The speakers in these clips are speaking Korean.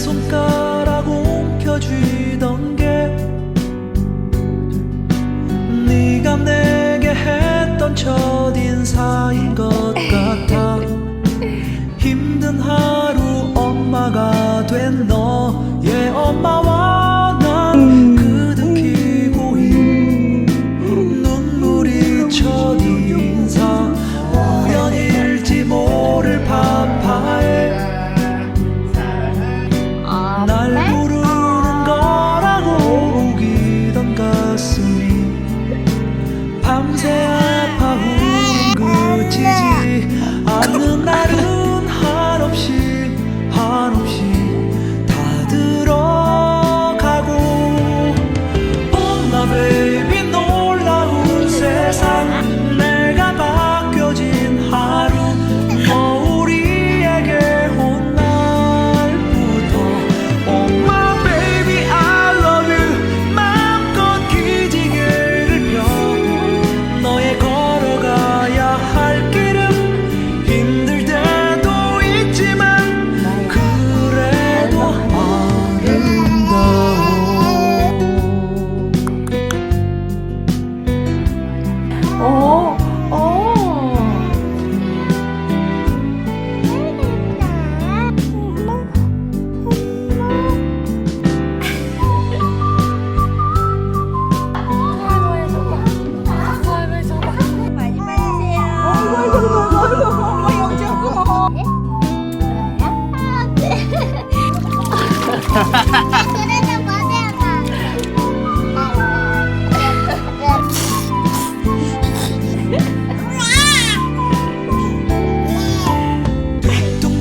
손가락 움켜쥐던 게 네가 내게 했던 첫인사인 것 같아. 힘든 하루 엄마가 된 너의 엄마와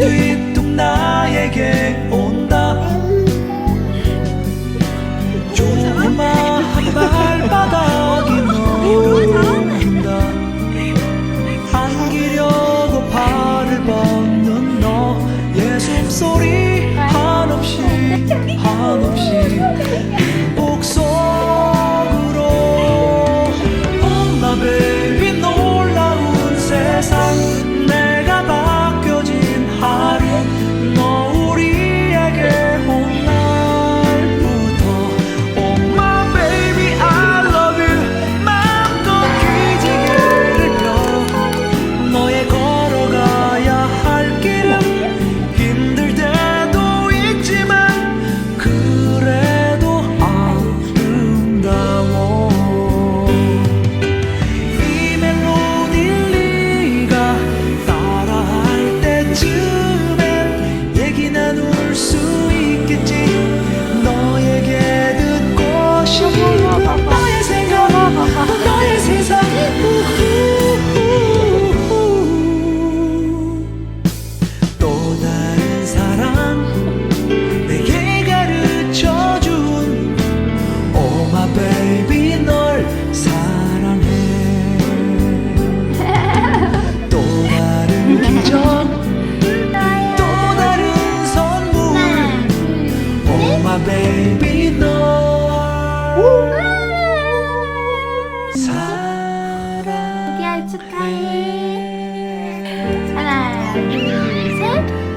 뒷동 나에게. baby 널 사랑해 축하해. 하나 둘셋.